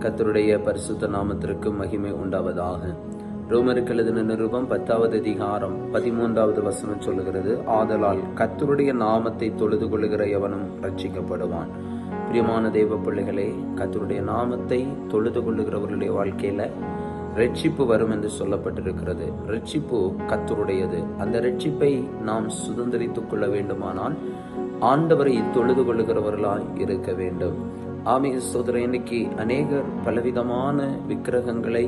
கத்தருடைய பரிசுத்த நாமத்திற்கு மகிமை உண்டாவதாக. ரோமருக்கு எழுதின நிருபம் பத்தாவது அதிகாரம் பதிமூன்றாவது வசனம் சொல்லுகிறது ஆதலால் கத்தருடைய நாமத்தை தொழுது கொள்ளுகிற எவனும் ரட்சிக்கப்படுவான் பிரியமான தெய்வ பிள்ளைகளே கத்தருடைய நாமத்தை தொழுது கொள்ளுகிறவர்களுடைய வாழ்க்கையில ரட்சிப்பு வரும் என்று சொல்லப்பட்டிருக்கிறது. ரட்சிப்பு கத்தருடையது அந்த ரட்சிப்பை நாம் சுதந்திரித்துக் கொள்ள வேண்டுமானால் ஆண்டவரை தொழுது கொள்ளுகிறவர்களாய் இருக்க வேண்டும். ஆமிக சோதரன் இன்னைக்கு அநேகர் பலவிதமான விக்கிரகங்களை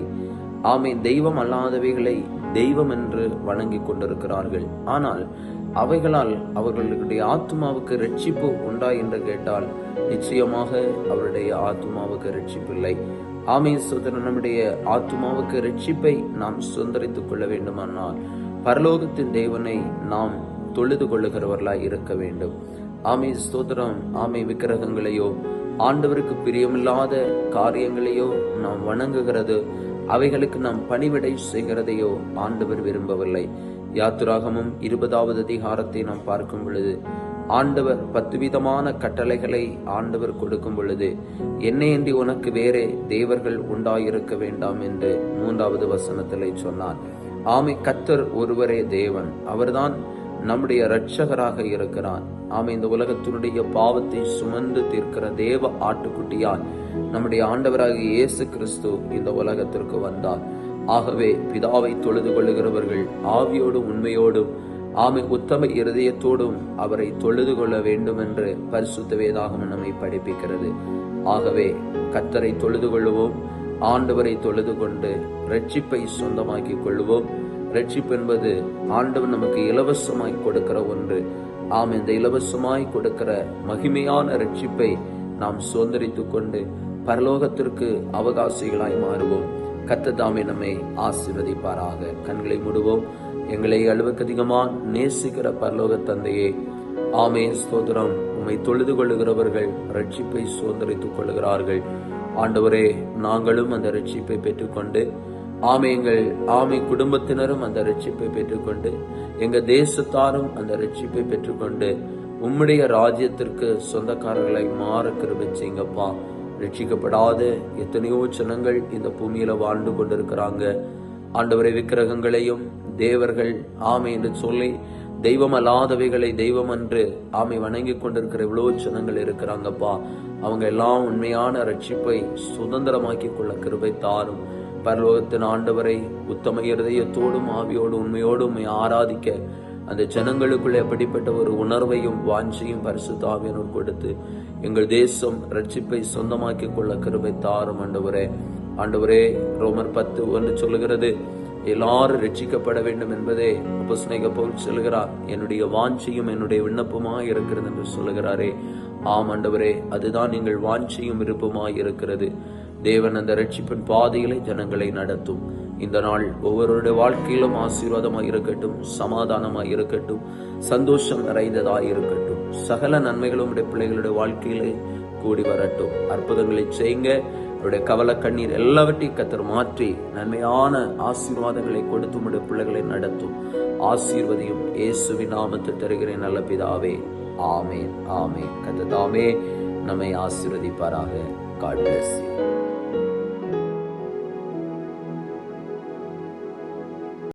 ஆமை தெய்வம் அல்லாதவைகளை தெய்வம் என்று வணங்கி கொண்டிருக்கிறார்கள். ஆனால் அவைகளால் அவர்களுடைய ஆத்மாவுக்கு ரட்சிப்பு உண்டா என்று கேட்டால் நிச்சயமாக அவருடைய ஆத்மாவுக்கு ரட்சிப்பில்லை ஆமை சோதரன் நம்முடைய ஆத்மாவுக்கு ரட்சிப்பை நாம் சுதந்திரித்துக் கொள்ள வேண்டுமானால் பரலோகத்தின் தேவனை நாம் தொழுது கொள்ளுகிறவர்களாய் இருக்க வேண்டும். ஆமை ஸ்தோத்திரம் ஆமை விக்கிரகங்களையோ ஆண்டவருக்கு பிரியமில்லாத காரியங்களையோ நாம் வணங்குகிறது. அவைகளுக்கு நாம் பணிவிடை செய்கிறதையோ ஆண்டவர் விரும்பவில்லை. யாத்துராகமும் இருபதாவது அதிகாரத்தை நாம் பார்க்கும் பொழுது ஆண்டவர் பத்து விதமான கட்டளைகளை ஆண்டவர் கொடுக்கும் பொழுது என்னையன்றி உனக்கு வேறே தேவர்கள் உண்டாயிருக்க வேண்டாம் என்று மூன்றாவது வசனத்திலே சொன்னார். ஆமை கத்தர் ஒருவரே தேவன். அவர்தான் நம்முடைய இரட்சகராக இருக்கிறார் ஆமை இந்த உலகத்தினுடைய பாவத்தை சுமந்து தீர்க்கிற தேவ ஆட்டுக்குட்டியால் நம்முடைய ஆண்டவராகிய இயேசு கிறிஸ்து இந்த உலகத்திற்கு வந்தார். ஆகவே பிதாவை தொழுது கொள்ளுகிறவர்கள் ஆவியோடும் உண்மையோடும் ஆமை உத்தம இருதயத்தோடும் அவரை தொழுது கொள்ள வேண்டும் என்று பரிசுத்த வேதாகம் நம்மை படிப்பிக்கிறது. ஆகவே கத்தரை தொழுது கொள்ளுவோம் ஆண்டவரை தொழுது கொண்டு ரட்சிப்பை சொந்தமாக்கிக் கொள்வோம் ரட்சிப்பு என்பது ஆண்டவர் நமக்கு இலவசமாய் கொடுக்கிற ஒன்று. ஆம் இந்த இலவசமாய் கொடுக்கிற மகிமையான ரட்சிப்பை நாம் சுதந்திரித்து கொண்டு பரலோகத்திற்கு அவகாசிகளாய் மாறுவோம். கத்ததாமே நம்மை ஆசிர்வதிப்பாராக. கண்களை மூடுவோம். எங்களை அளவுக்கு அதிகமாக நேசிக்கிற பரலோக தந்தையே ஆமே ஸ்தோத்திரம். உம்மை தொழுது கொள்ளுகிறவர்கள் ரட்சிப்பை சுதந்திரித்துக் கொள்கிறார்கள் ஆண்டவரே நாங்களும் அந்த ரட்சிப்பை பெற்றுக்கொண்டு ஆமை எங்கள் ஆமை குடும்பத்தினரும் அந்த ரட்சிப்பை பெற்றுக்கொண்டு எங்க தேசத்தாரும் அந்த ரட்சிப்பை பெற்றுக்கொண்டு உம்முடைய ராஜ்யத்திற்கு சொந்தக்காரர்களை மாற கிருபிச்சிங்கப்பா ரட்சிக்கப்படாத எத்தனையோ ஜனங்கள் இந்த பூமியில வாழ்ந்து கொண்டிருக்கிறாங்க. ஆண்டவரை விக்கிரகங்களையும் தேவர்கள் ஆமை என்று சொல்லி தெய்வம் அல்லாதவைகளை தெய்வம் என்று ஆமை வணங்கி கொண்டிருக்கிற இவ்வளோ ஜனங்கள் இருக்கிறாங்கப்பா. அவங்க எல்லாம் உண்மையான ரட்சிப்பை சுதந்திரமாக்கி கொள்ள கிருபை தாரும். பரலோகத்தின் ஆண்டவரை உத்தம இருதயத்தோடும் ஆவியோடும் உண்மையோடும் ஆராதிக்க அந்த ஜனங்களுக்குள்ள எப்படிப்பட்ட ஒரு உணர்வையும் வாஞ்சையும் பரிசுத்த ஆவியனும் கொடுத்து எங்கள் தேசம் ரட்சிப்பை சொந்தமாக்கி கொள்ள கருவை தாரும் ஆண்டவரே. ஆண்டவரே ரோமர் பத்து ஒன்று சொல்லுகிறது எல்லாரும் ரட்சிக்கப்பட வேண்டும் என்பதே புஸ்னேக போல் சொல்கிறார் என்னுடைய வாஞ்சியும் என்னுடைய விண்ணப்பமாக இருக்கிறது என்று சொல்லுகிறாரே. ஆம் ஆண்டவரே அதுதான் எங்கள் வாஞ்சியும் விருப்பமாக இருக்கிறது. தேவன் அந்த ரட்சிப்பின் பாதைகளை ஜனங்களை நடத்தும். இந்த நாள் ஒவ்வொருடைய வாழ்க்கையிலும் ஆசீர்வாதமாக இருக்கட்டும் சமாதானமாக இருக்கட்டும் சந்தோஷம் நிறைந்ததாக இருக்கட்டும். சகல நன்மைகளும் உடைய பிள்ளைகளுடைய வாழ்க்கையிலே கூடி வரட்டும். அற்புதங்களை செய்யுங்க அவருடைய கவலை கண்ணீர் எல்லாவற்றையும் கத்தர் மாற்றி நன்மையான ஆசீர்வாதங்களை கொடுத்து உடைய பிள்ளைகளை நடத்தும். ஆசீர்வதியும் இயேசுவின் நாமத்தில் தருகிறேன் நல்ல பிதாவே. ஆமேன் ஆமேன். கத்ததாமே நம்மை ஆசீர்வதிப்பாராக. God plus